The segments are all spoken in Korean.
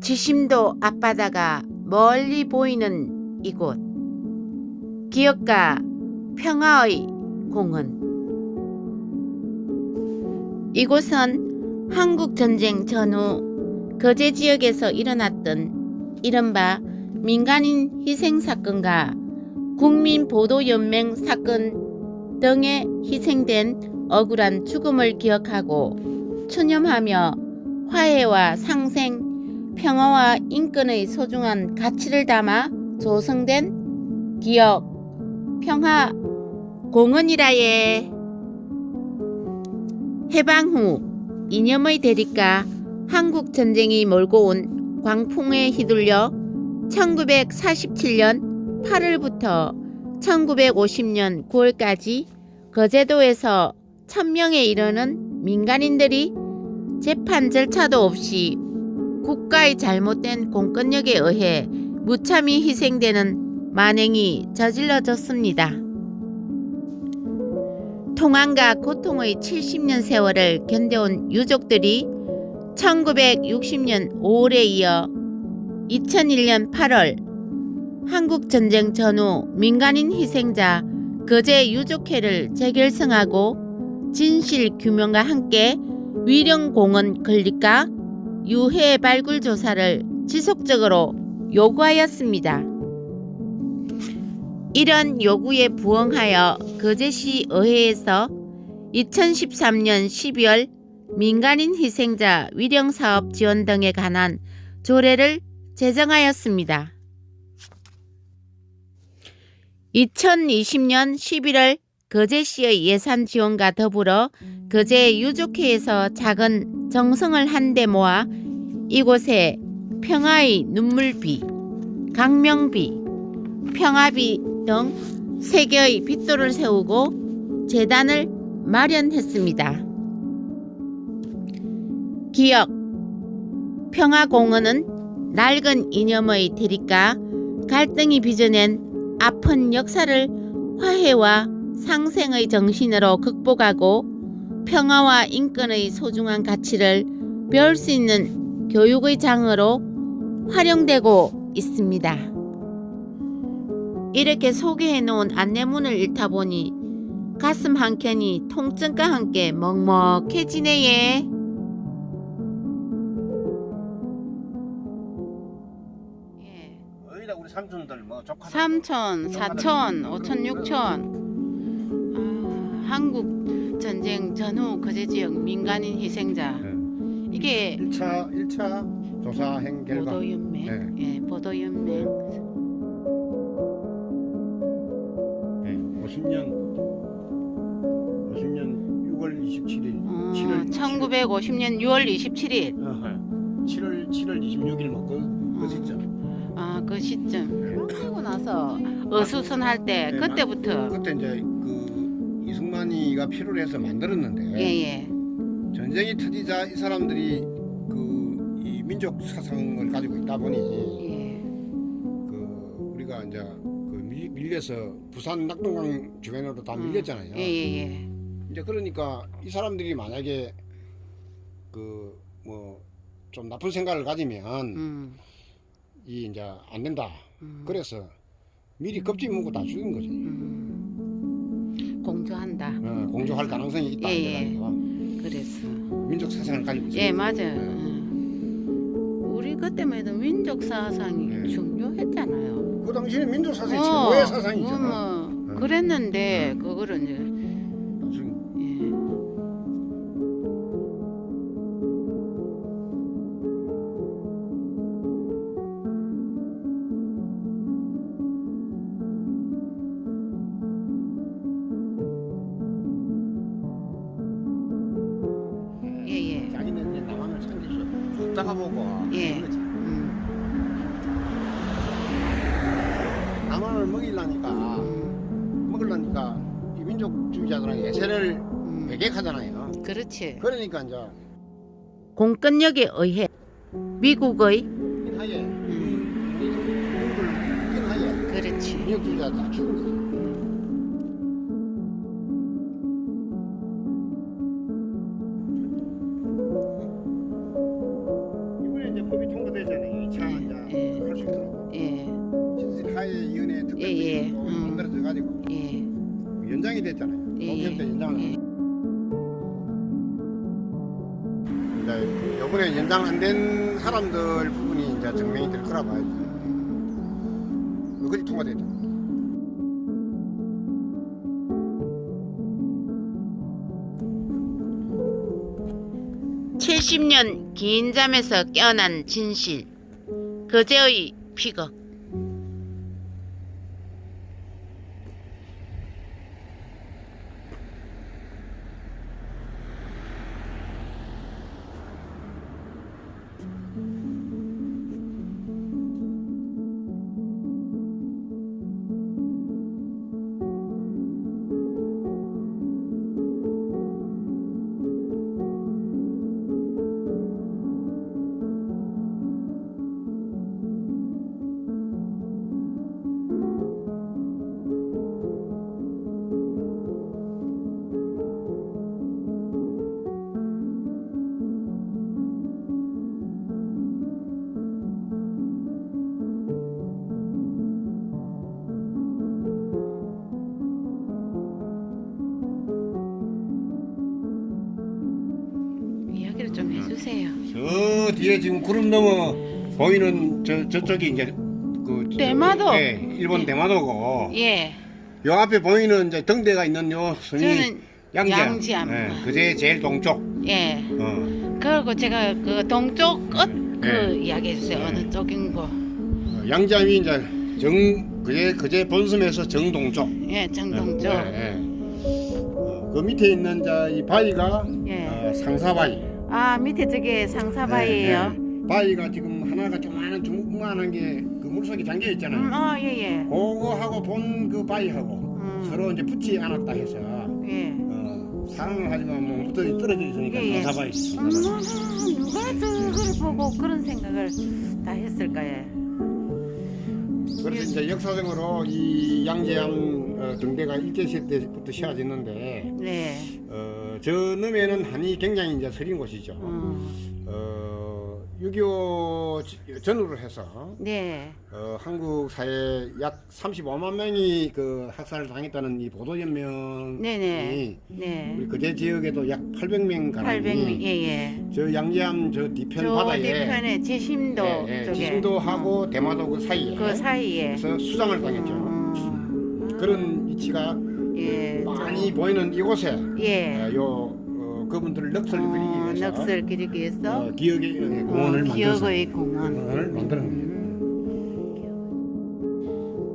지심도 앞바다가 멀리 보이는 이곳. 기업가 평화의 공원. 이곳은 한국 전쟁 전후 거제 지역에서 일어났던 이른바 민간인 희생 사건과 국민 보도 연맹 사건 등에 희생된 억울한 죽음을 기억하고 추념하며 화해와 상생, 평화와 인권의 소중한 가치를 담아 조성된 기억 평화 공원이라예. 해방 후 이념의 대립과 한국 전쟁이 몰고 온 광풍에 휘둘려 1947년 8월부터 1950년 9월까지 거제도에서 1000명에 이르는 민간인들이 재판 절차도 없이 국가의 잘못된 공권력에 의해 무참히 희생되는 만행이 저질러졌습니다. 통항과 고통의 70년 세월을 견뎌온 유족들이 1960년 5월에 이어 2001년 8월 한국전쟁 전후 민간인 희생자 거제 유족회를 재결성하고 진실 규명과 함께 위령공원 건립과 유해 발굴 조사를 지속적으로 요구하였습니다. 이런 요구에 부응하여 거제시 의회에서 2013년 12월 민간인 희생자 위령 사업 지원 등에 관한 조례를 제정하였습니다. 2020년 11월 거제시의 예산 지원과 더불어 거제 유족회에서 작은 정성을 한데 모아 이곳에 평화의 눈물비, 강명비, 평화비 등 세 개의 빗돌을 세우고 재단을 마련했습니다. 기억 평화공원은 낡은 이념의 대립과 갈등이 빚어낸 아픈 역사를 화해와 상생의 정신으로 극복하고 평화와 인권의 소중한 가치를 배울 수 있는 교육의 장으로 활용되고 있습니다. 이렇게 소개해 놓은 안내문을 읽다 보니 가슴 한켠이 통증과 함께 먹먹해지네. 예. 어디다 우리 삼촌들 뭐 삼천, 사천, 오천, 육천. 아, 한국 전쟁 전후 거제 지역 민간인 희생자. 이게 1차 1차 조사행 결과 보도연맹, 예, 보도연맹. 네, 50년 50년 6월 27일 어, 7월 1950년 6월 27일. 7월 7월 26일 뭐그 그 시점. 아, 그 시점. 그러고 나서 어수선할 때 네, 그때부터. 그때 이제 그 이승만이가 필요로 해서 만들었는데 예예. 전쟁이 터지자 이 사람들이 그 이 민족 사상을 가지고 있다 보니 예. 그 우리가 이제 그 밀, 밀려서 부산 낙동강 주변으로 다 밀렸잖아요. 예예예. 이제 그러니까 이 사람들이 만약에 그 뭐 좀 나쁜 생각을 가지면 음. 이 이제 안 된다. 음. 그래서 미리 껍질 묶고 다 죽인 거지. 음. 어, 공조할 가능성이 있다. 예, 예. 그래서. 민족 사상을 가지고 있어요. 예 맞아요. 네. 음. 우리 그때만 해도 민족 사상이 네. 중요했잖아요. 그 당시에 민족 사상이 어, 최고의 사상이잖아. 뭐, 네. 그랬는데 네. 그거를 이제 음. 배격하잖아요. 그렇지. 그러니까 이제 공권력에 의해 미국의 긴 하에 음. 긴 하에 그렇지. 민족주의자 다 죽은. 된 사람들 부분이 이제 증명이 될 거라 봐야죠. 그것이 통과됐죠. 70년 긴 잠에서 깨어난 진실. 그제의 피격. 이야기를 좀 해주세요. 저 뒤에 지금 구름 넘어 보이는 저 저쪽이 이제 그 대마도. 예, 일본 예. 대마도고 예, 요 앞에 보이는 이제 등대가 있는 요 섬이 저는 양지암. 양지암. 예, 그제 제일 동쪽. 예. 어, 그리고 제가 그 동쪽 끝그 예. 이야기 해주세요. 예. 어느 쪽인 거. 어, 양지암이 이제 정 그제 그제 본섬에서 정동쪽. 예, 정동쪽. 예, 예. 어, 그 밑에 있는 자이 바위가 예. 어, 상사바위. 아 밑에 저게 상사바위예요. 예, 예. 바위가 지금 하나가 조그마한 주먹만한 게그 물속에 잠겨 있잖아요. 음, 어, 예, 예. 그거하고 본 그 바위하고 음, 서로 이제 붙지 않았다 해서 예. 어, 사랑을 하지만 뭐 떨어져, 떨어져 있으니까 예, 예. 상사바위. 음, 누가 저걸 보고 그런 생각을 다 했을까요? 그래서 이제 역사적으로 이 양재암 어, 등대가 일제시대 때부터 세워졌는데 네. 어, 저 넘에는 한이 굉장히 이제 서린 곳이죠. 음, 어, 6.25 전후로 해서 네. 어, 한국 사회에 약 35만 명이 그 학살을 당했다는 이 보도 연명이 네네. 네. 우리 그제 지역에도 약 800명 가량이 800명, 예, 예. 저 양재암 저 뒤편 저 바다에 뒤편에 지심도 예, 예, 쪽에 지심도하고 대마도 그 사이에 그 사이에 그래서 수장을 당했죠. 음, 그런 위치가 예, 많이 보이는 이곳에 예. 어, 요 어, 그분들을 넋을 어, 그리기 위해서 넋을 기리기 위해서 어, 기억의 어, 공원을 어, 만들어서 기억의 공원. 공원을 만드는 거예요.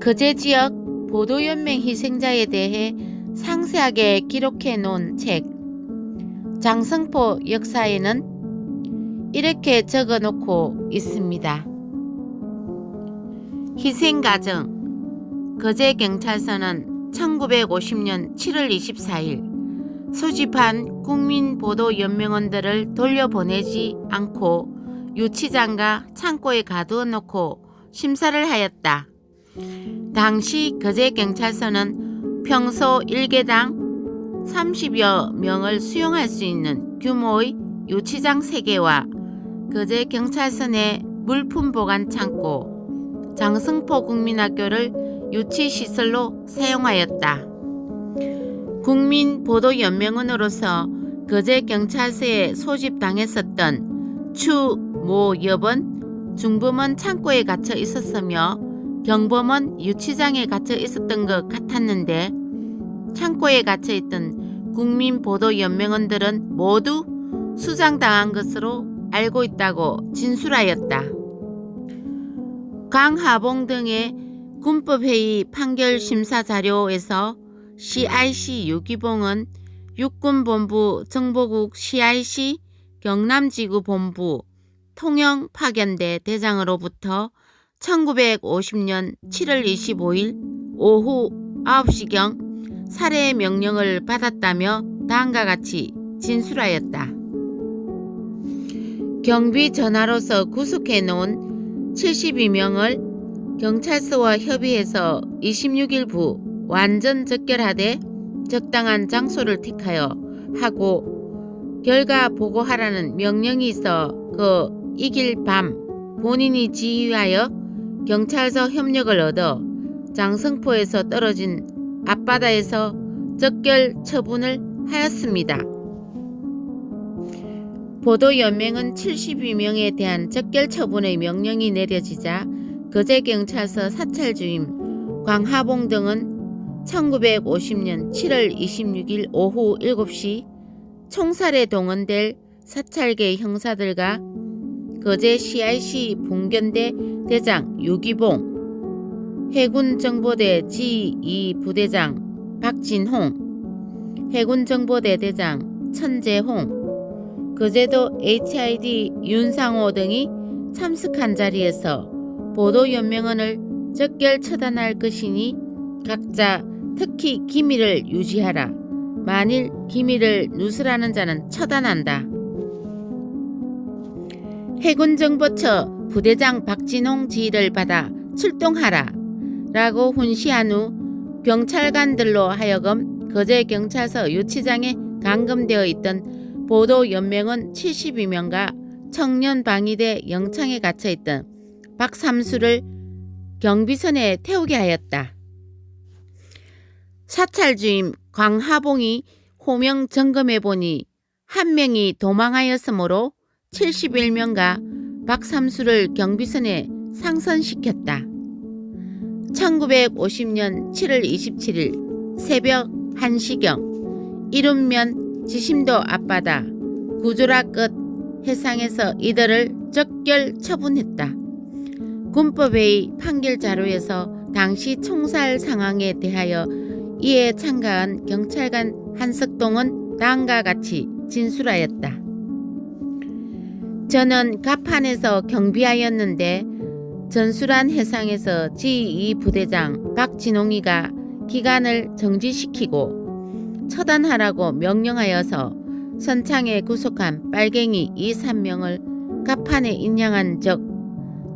거제 지역 보도연맹 희생자에 대해 상세하게 기록해 놓은 책 장성포 역사에는 이렇게 적어 놓고 있습니다. 희생 과정 거제 경찰서는 1950년 7월 24일 소집한 국민보도연맹원들을 돌려보내지 않고 유치장과 창고에 가두어 놓고 심사를 하였다. 당시 거제 경찰서는 평소 일개당 30여 명을 수용할 수 있는 규모의 유치장 3개와 거제 경찰서 내 물품 보관 창고, 장승포 국민학교를 유치 시설로 사용하였다. 국민보도연맹원으로서 거제 경찰서에 소집당했었던 추, 모, 여번 중범은 창고에 갇혀 있었으며 경범은 유치장에 갇혀 있었던 것 같았는데 창고에 갇혀 있던 국민보도연맹원들은 모두 수장당한 것으로 알고 있다고 진술하였다. 강하봉 등의 군법회의 판결 심사 자료에서 CIC 유기봉은 육군본부 정보국 CIC 경남지구 본부 통영 파견대 대장으로부터 1950년 7월 25일 오후 9시경 살해 명령을 받았다며 다음과 같이 진술하였다. 경비 전화로서 구속해 놓은 72명을 경찰서와 협의해서 26일 부 완전 적결하되 적당한 장소를 택하여 하고 결과 보고하라는 명령이 있어 그 이길 밤 본인이 지휘하여 경찰서 협력을 얻어 장성포에서 떨어진 앞바다에서 적결 처분을 하였습니다. 보도연맹은 72명에 대한 적결 처분의 명령이 내려지자 거제경찰서 사찰주임 광하봉 등은 1950년 7월 26일 오후 7시 총살에 동원될 사찰계 형사들과 거제 CIC 봉견대 대장 유기봉, 해군정보대 G2 부대장 박진홍, 해군정보대 대장 천재홍, 거제도 HID 윤상호 등이 참석한 자리에서 보도연맹원을 적결 처단할 것이니 각자 특히 기밀을 유지하라. 만일 기밀을 누설하는 자는 처단한다. 해군정보처 부대장 박진홍 지휘를 받아 출동하라. 라고 훈시한 후 경찰관들로 하여금 거제 경찰서 유치장에 감금되어 있던 보도연맹원 72명과 청년방위대 영창에 갇혀있던 박삼수를 경비선에 태우게 하였다. 사찰주임 광하봉이 호명 점검해 보니 한 명이 도망하였으므로 71명과 박삼수를 경비선에 상선시켰다. 1950년 7월 27일 새벽 1시경 이른면 지심도 앞바다 구조라 끝 해상에서 이들을 적결 처분했다. 군법회의 판결 자료에서 당시 총살 상황에 대하여 이에 참가한 경찰관 한석동은 다음과 같이 진술하였다. 저는 갑판에서 경비하였는데 전술한 해상에서 지2 부대장 박진홍이가 기간을 정지시키고 처단하라고 명령하여서 선창에 구속한 빨갱이 이 3명을 갑판에 인양한 적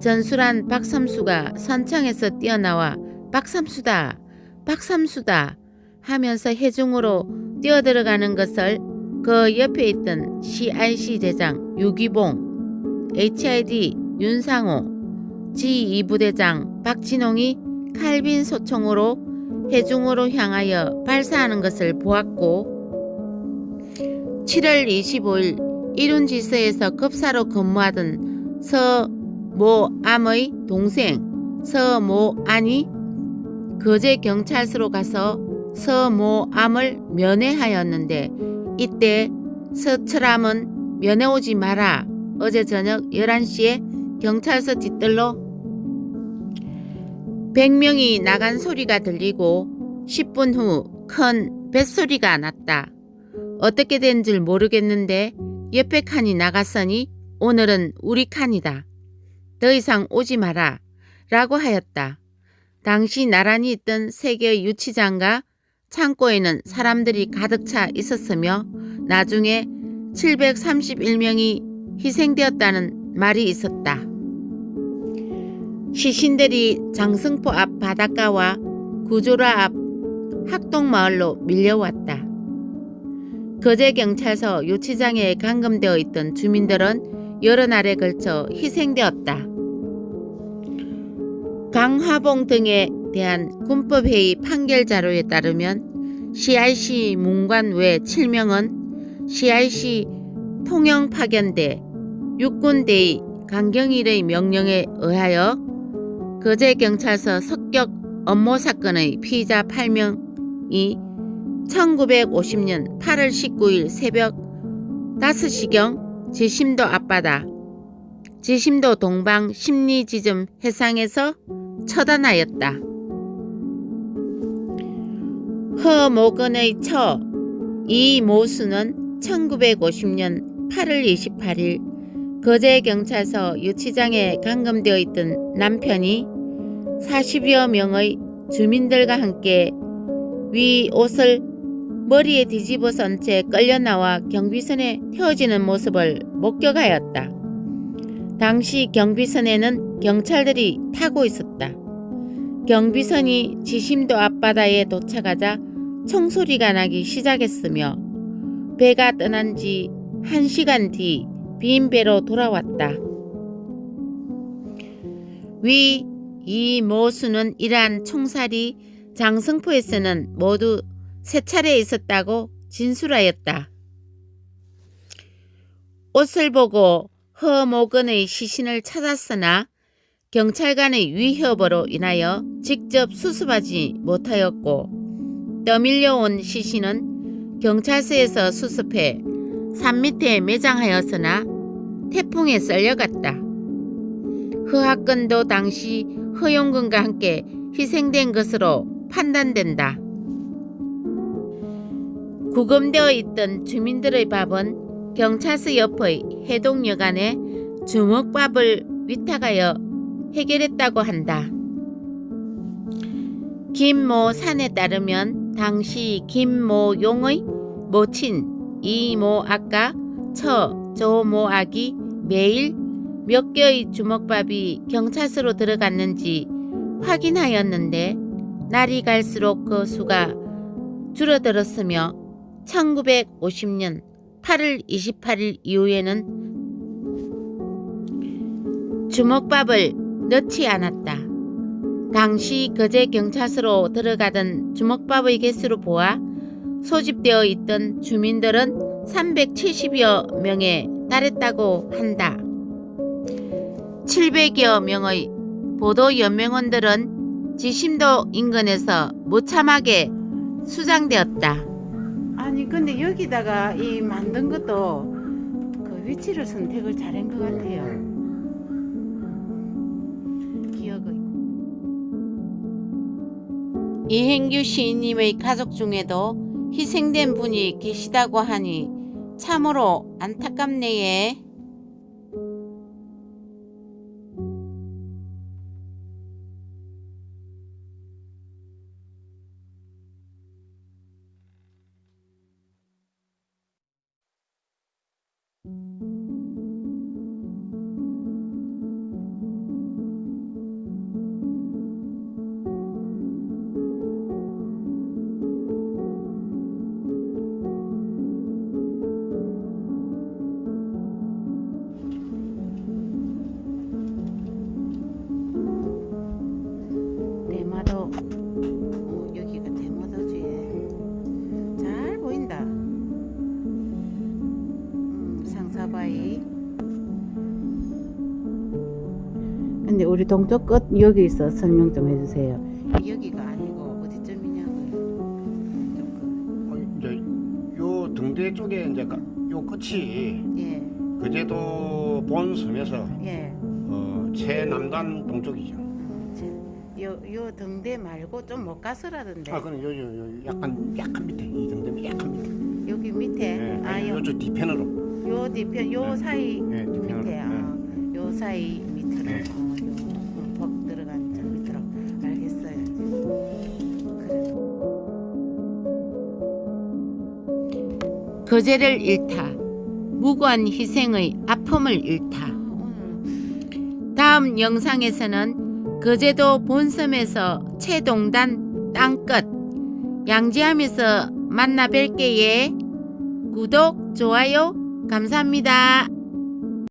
전술한 박삼수가 선창에서 뛰어나와 박삼수다 박삼수다 하면서 해중으로 뛰어들어가는 것을 그 옆에 있던 CIC 대장 유기봉, HID 윤상호, G2 부대장 박진홍이 칼빈 소총으로 해중으로 향하여 발사하는 것을 보았고 7월 25일 이룬지서에서 급사로 근무하던 서 모암의 동생 서모안이 거제 경찰서로 가서 서모암을 면회하였는데 이때 서철암은 면회 오지 마라. 어제 저녁 11시에 경찰서 뒤뜰로 100명이 나간 소리가 들리고 10분 후 큰 뱃소리가 났다. 어떻게 된 줄 모르겠는데 옆에 칸이 나갔으니 오늘은 우리 칸이다. 더 이상 오지 마라. 라고 하였다. 당시 나란히 있던 세 개의 유치장과 창고에는 사람들이 가득 차 있었으며 나중에 731명이 희생되었다는 말이 있었다. 시신들이 장승포 앞 바닷가와 구조라 앞 학동마을로 밀려왔다. 거제 경찰서 유치장에 감금되어 있던 주민들은 여러 날에 걸쳐 희생되었다. 강화봉 등에 대한 군법회의 판결 자료에 따르면 CIC 문관 외 7명은 CIC 통영 파견대 육군대의 강경일의 명령에 의하여 거제 경찰서 석격 업무 사건의 피의자 8명이 1950년 8월 19일 새벽 5시경 지심도 앞바다 지심도 동방 심리지점 해상에서 처단하였다. 허 모건의 처 이 모수는 1950년 8월 28일 거제경찰서 유치장에 감금되어 있던 남편이 40여 명의 주민들과 함께 위 옷을 머리에 뒤집어 선 채 끌려 나와 경비선에 태워지는 모습을 목격하였다. 당시 경비선에는 경찰들이 타고 있었다. 경비선이 지심도 앞바다에 도착하자 총소리가 나기 시작했으며 배가 떠난 지 한시간 뒤 빈 배로 돌아왔다. 위 이 모수는 이러한 총살이 장승포에서는 모두 세 차례 있었다고 진술하였다. 옷을 보고 허모근의 시신을 찾았으나 경찰관의 위협으로 인하여 직접 수습하지 못하였고 떠밀려온 시신은 경찰서에서 수습해 산 밑에 매장하였으나 태풍에 썰려갔다. 허학근도 당시 허용근과 함께 희생된 것으로 판단된다. 구금되어 있던 주민들의 밥은 경찰서 옆의 해동여관에 주먹밥을 위탁하여 해결했다고 한다. 김모 산에 따르면 당시 김모 용의 모친 이모 아까 처 조모 아기 매일 몇 개의 주먹밥이 경찰서로 들어갔는지 확인하였는데 날이 갈수록 그 수가 줄어들었으며 1950년 8월 28일 이후에는 주먹밥을 넣지 않았다. 당시 거제 경찰서로 들어가던 주먹밥의 개수로 보아 소집되어 있던 주민들은 370여 명에 달했다고 한다. 700여 명의 보도 연맹원들은 지심도 인근에서 무참하게 수장되었다. 근데 여기다가 이 만든 것도 그 위치를 선택을 잘한 것 같아요. 기억의 이행규 시인님의 가족 중에도 희생된 분이 계시다고 하니 참으로 안타깝네요. 우리 동쪽 끝 여기 있어 설명 좀 해주세요. 여기가 아니고 어디쯤이냐고요. 어, 이제 요 등대 쪽에 이제 가- 요 끝이 예, 그제도 본 섬에서 예. 어, 최남단 동쪽이죠. 요, 요 등대 말고 좀 못 가서라던데. 아, 그럼 요, 요, 요 약간 약간 밑에 이 등대 약간 밑에. 여기 밑에. 예, 아, 요, 요쪽 뒤편으로. 요 뒤편, 요 네. 사이 예, 뒤편으로. 밑에. 아, 요 사이 밑으로. 네. 어, 요, 거제를 잃다. 무고한 희생의 아픔을 잃다. 다음 영상에서는 거제도 본섬에서 최동단 땅끝 양지함에서 만나 뵐게요. 구독, 좋아요, 감사합니다.